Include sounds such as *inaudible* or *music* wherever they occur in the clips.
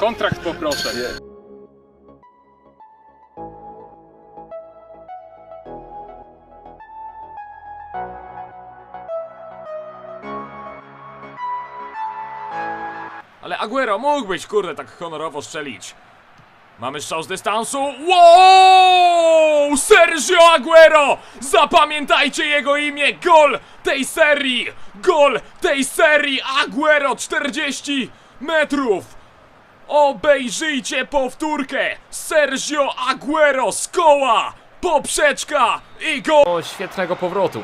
Kontrakt poproszę. Ale Aguero mógłbyś, kurde, tak honorowo strzelić. Mamy strzał z dystansu. Wow! Sergio Aguero! Zapamiętajcie jego imię! Gol tej serii! Gol tej serii! Aguero 40 metrów! Obejrzyjcie powtórkę! Sergio Aguero z koła! Poprzeczka i gol! O świetnego powrotu.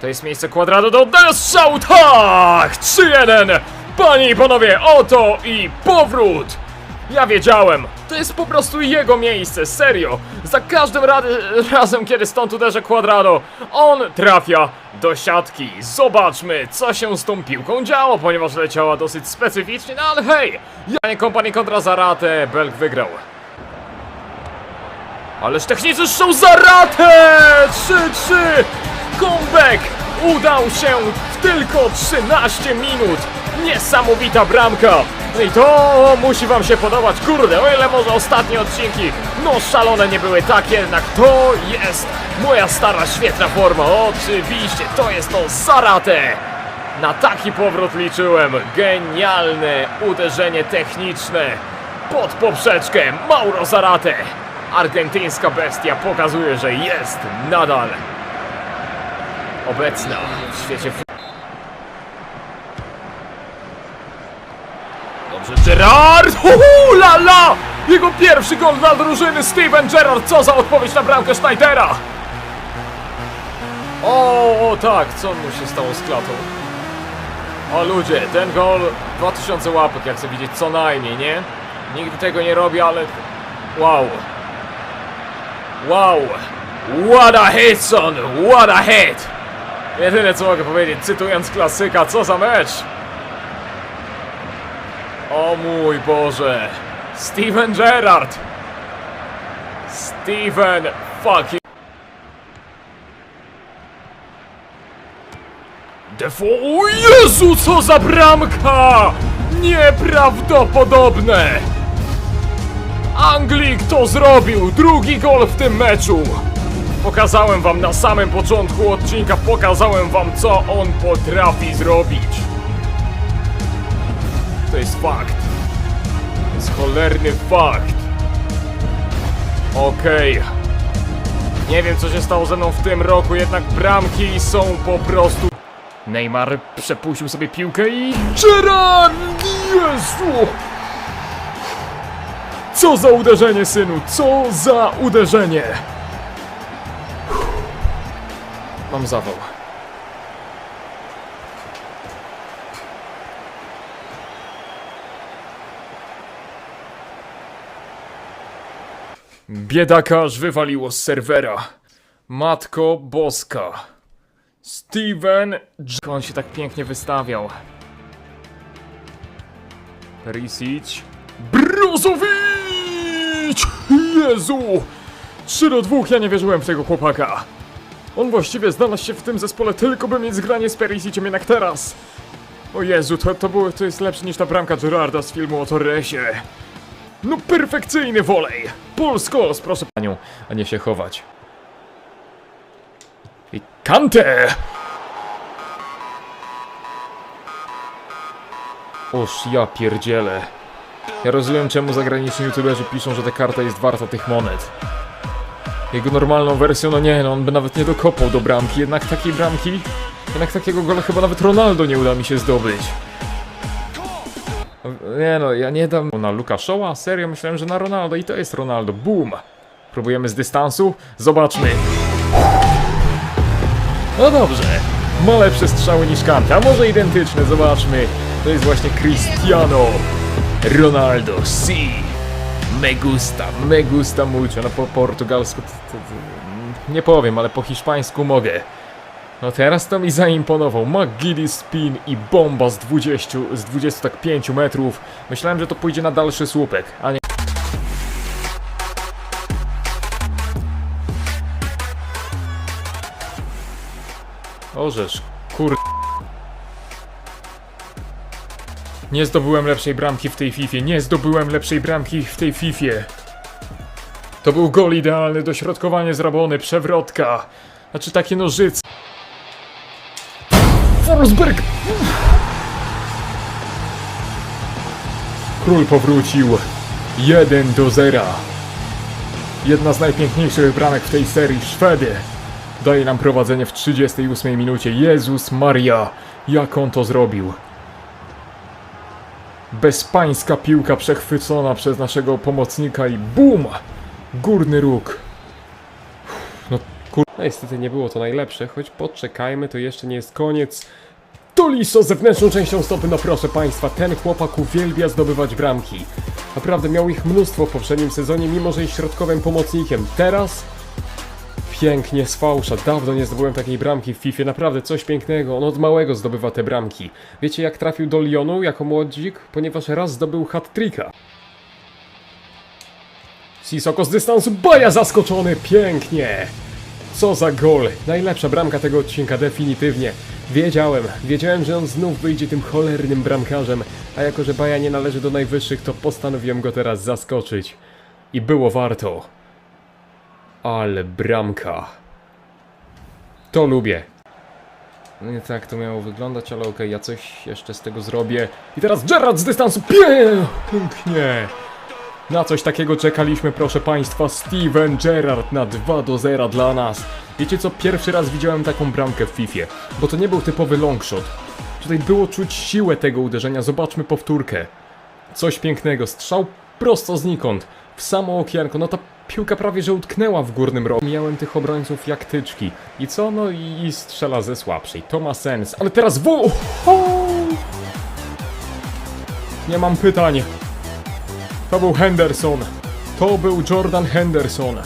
To jest miejsce kwadratu do oddania strzału, tak! 3-1! Panie i panowie, oto i powrót! Ja wiedziałem, to jest po prostu jego miejsce, serio! Za każdym razem, kiedy stąd uderzę kwadrado, on trafia do siatki. Zobaczmy, co się z tą piłką działo, ponieważ leciała dosyć specyficznie, no ale hej! Ja nie kompanii kontra Zaratę, Belg wygrał. Ależ techniczny strzał Zaratę! 3-3! Comeback udał się w tylko 13 minut! Niesamowita bramka! I to musi wam się podobać, kurde, o ile może ostatnie odcinki, no szalone nie były tak, jednak to jest moja stara świetna forma, oczywiście, to jest to Zarate! Na taki powrót liczyłem, genialne uderzenie techniczne pod poprzeczkę, Mauro Zarate! Argentyńska bestia pokazuje, że jest nadal obecna w świecie Dobrze, Gerard! Uhu, la la! Jego pierwszy gol dla drużyny Steven Gerrard, co za odpowiedź na bramkę Schneidera! O, o tak, co mu się stało z klatą? O ludzie, ten gol 2000 łapek, jak chcę widzieć, co najmniej, nie? Nigdy tego nie robię, ale... Wow! Wow! What a hit, son! What a hit! Jedyne co mogę powiedzieć, cytując klasyka, co za mecz! O mój Boże! Steven Gerrard! Steven fucking... Defoe... O Jezu, co za bramka! Nieprawdopodobne! Anglik to zrobił! Drugi gol w tym meczu! Pokazałem wam na samym początku odcinka, pokazałem wam co on potrafi zrobić. To jest fakt. To jest cholerny fakt. Okej. Nie wiem co się stało ze mną w tym roku, jednak bramki są po prostu... Neymar przepuścił sobie piłkę i... Gerard! Jezu! Co za uderzenie, synu! Co za uderzenie! Mam zawał. Biedaka aż wywaliło z serwera. Matko boska. Steven... J- On się tak pięknie wystawiał. Perisic. Brozowicz! Jezu! 3 do 2, ja nie wierzyłem w tego chłopaka. On właściwie znalazł się w tym zespole tylko by mieć zgranie z Perisiciem, jednak teraz... O Jezu, to, to, było, to jest lepsze niż ta bramka Gerarda z filmu o Torresie. No perfekcyjny wolej! Polskos, proszę panią, a nie się chować. I Kante! Oż ja pierdzielę. Ja rozumiem czemu zagraniczni youtuberzy piszą, że ta karta jest warta tych monet. Jego normalną wersją, no nie, no on by nawet nie dokopał do bramki, jednak takiej bramki, jednak takiego gola chyba nawet Ronaldo nie uda mi się zdobyć. Nie no, ja nie dam na Luka Shaw'a, serio myślałem, że na Ronaldo i to jest Ronaldo, boom! Próbujemy z dystansu, zobaczmy. No dobrze, ma lepsze strzały niż Kante, a może identyczne, zobaczmy. To jest właśnie Cristiano Ronaldo, si. Me gusta, me gusta mucho. No po portugalsku to, nie powiem, ale po hiszpańsku mogę. No teraz to mi zaimponował. McGiddy spin i bomba z 20, z 25 metrów. Myślałem, że to pójdzie na dalszy słupek, a nie... Orzesz, kur... Nie zdobyłem lepszej bramki w tej Fifie, nie zdobyłem lepszej bramki w tej Fifie. To był gol idealny, dośrodkowanie z Rabony, przewrotka. Znaczy takie nożyce. Forsberg! Król powrócił. 1 do 0. Jedna z najpiękniejszych bramek w tej serii, Szwedy. Daje nam prowadzenie w 38 minucie. Jezus Maria, jak on to zrobił. Bezpańska piłka przechwycona przez naszego pomocnika i BUM! Górny róg. No kur... No niestety nie było to najlepsze, choć poczekajmy, to jeszcze nie jest koniec. Tolisso zewnętrzną częścią stopy, no proszę Państwa, ten chłopak uwielbia zdobywać bramki. Naprawdę miał ich mnóstwo w poprzednim sezonie, mimo że jest środkowym pomocnikiem. Teraz pięknie z fałsza. Dawno nie zdobyłem takiej bramki w FIFA. Naprawdę coś pięknego. On od małego zdobywa te bramki. Wiecie jak trafił do Lyonu jako młodzik? Ponieważ raz zdobył hat-tricka. Sisoko z dystansu, Baja zaskoczony, pięknie! Co za gol! Najlepsza bramka tego odcinka, definitywnie. Wiedziałem, wiedziałem, że on znów wyjdzie tym cholernym bramkarzem, a jako, że Baja nie należy do najwyższych, to postanowiłem go teraz zaskoczyć. I było warto. Ale bramka. To lubię. No nie tak to miało wyglądać, ale okej, ja coś jeszcze z tego zrobię. I teraz Gerard z dystansu, pięknie! Na coś takiego czekaliśmy, proszę Państwa. Steven Gerrard na 2 do 0 dla nas. Wiecie co? Pierwszy raz widziałem taką bramkę w FIFA, bo to nie był typowy longshot. Tutaj było czuć siłę tego uderzenia. Zobaczmy powtórkę. Coś pięknego. Strzał prosto znikąd. W samo okienko. No ta piłka prawie że utknęła w górnym rogu. Miałem tych obrońców jak tyczki. I co? No i, i strzela ze słabszej. To ma sens. Ale teraz wo... Nie mam pytań. To był Henderson. To był Jordan Henderson.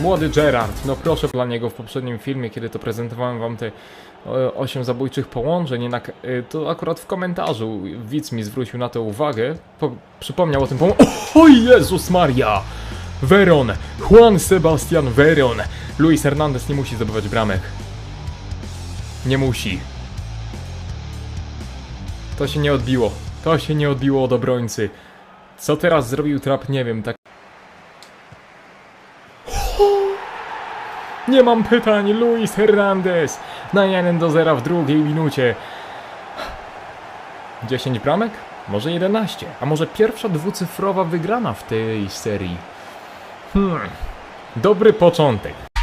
Młody Gerard. No proszę dla niego w poprzednim filmie, kiedy to prezentowałem wam te e, 8 zabójczych połączeń, jednak e, to akurat w komentarzu widz mi zwrócił na to uwagę. Po, przypomniał o tym połą... *coughs* O Jezus Maria! Veron. Juan Sebastian Veron. Luis Hernandez nie musi zdobywać bramek. Nie musi. To się nie odbiło. To się nie odbiło od obrońcy. Co teraz zrobił trap, nie wiem, tak. Nie mam pytań, Luis Hernandez na 1 do 0 w drugiej minucie. 10 bramek? Może 11, a może pierwsza dwucyfrowa wygrana w tej serii. Hmm, dobry początek.